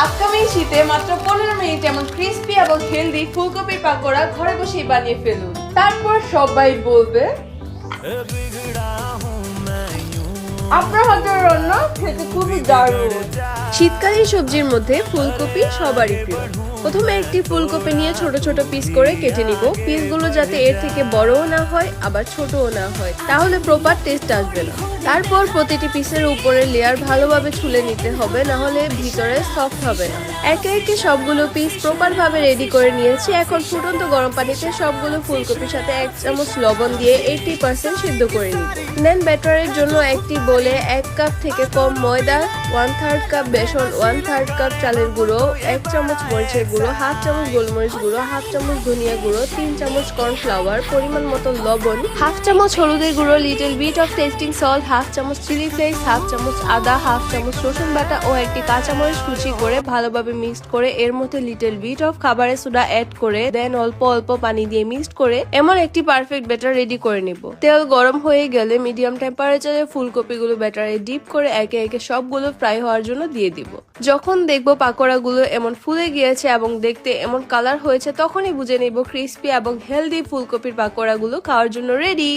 Upcoming শীতে মাত্র পনেরো মিনিট এমন ক্রিস্পি এবং হেলদি ফুলকপির পাকোড়া ঘরে বসেই বানিয়ে ফেলুন। তারপর সবাই বলবে, আপনার হাতের রান্না খেতে খুবই দারুণ। শীতকালীন সবজির মধ্যে ফুলকপি সবারই প্রিয়। প্রথমে একটি ফুলকপি নিয়ে ছোট ছোট পিস করে কেটে নিব। পিসগুলো যাতে এর থেকে বড়ও না হয়, আবার ছোটও না হয়। তাহলে প্রপার টেস্ট আসবে না। তারপর প্রতিটি পিসের উপরে লেয়ার ভালোভাবে ছুলে নিতে হবে না হলে ভিতরে সফট হবে না। একে একে সবগুলো পিস প্রপার ভাবে রেডি করে নিয়েছি। এখন ফুটন্ত গরম পানিতে সবগুলো ফুলকপির সাথে এক চামচ লবণ দিয়ে এইটি পার্সেন্ট সিদ্ধ করে নিব। দেন ব্যাটারের জন্য একটি বলে এক কাপ থেকে কম ময়দা ওয়ান থার্ড কাপ বেসন ওয়ান থার্ড কাপ চালের গুঁড়ো, এক চামচ মরিচের গুঁড়ো, হাফ চামচ গোলমরিচ গুঁড়ো, হাফ চামচ ধনিয়া গুঁড়ো, তিন চামচ কর্নফ্লাওয়ার, পরিমাণ মতো লবণ, হাফ চামচ হলুদের গুঁড়ো little bit of tasting salt half চামচ চিলি ফ্লেক্স হাফ চামচ আদা, হাফ চামচ রসুন বাটা ও একটি কাঁচামরিচ কুচি করে ভালোভাবে মিক্সড করে এর মধ্যে লিটল বিট অফ খাবারের সোডা অ্যাড করে দেন অল্প অল্প পানি দিয়ে মিক্সড করে এমন একটি পারফেক্ট ব্যাটার রেডি করে নিব। তেল গরম হয়ে গেলে মিডিয়াম টেম্পারেচারে ফুলকপিগুলো ব্যাটারে ডিপ করে একে একে সবগুলো ফ্রাই হওয়ার জন্য দিয়ে দিব। যখন দেখব পাকোড়াগুলো এমন ফুলে গিয়েছে এবং দেখতে এমন কালার হয়েছে, তখনই বুঝে নিব ক্রিস্পি এবং হেলদি ফুলকপির পাকোড়াগুলো খাওয়ার জন্য রেডি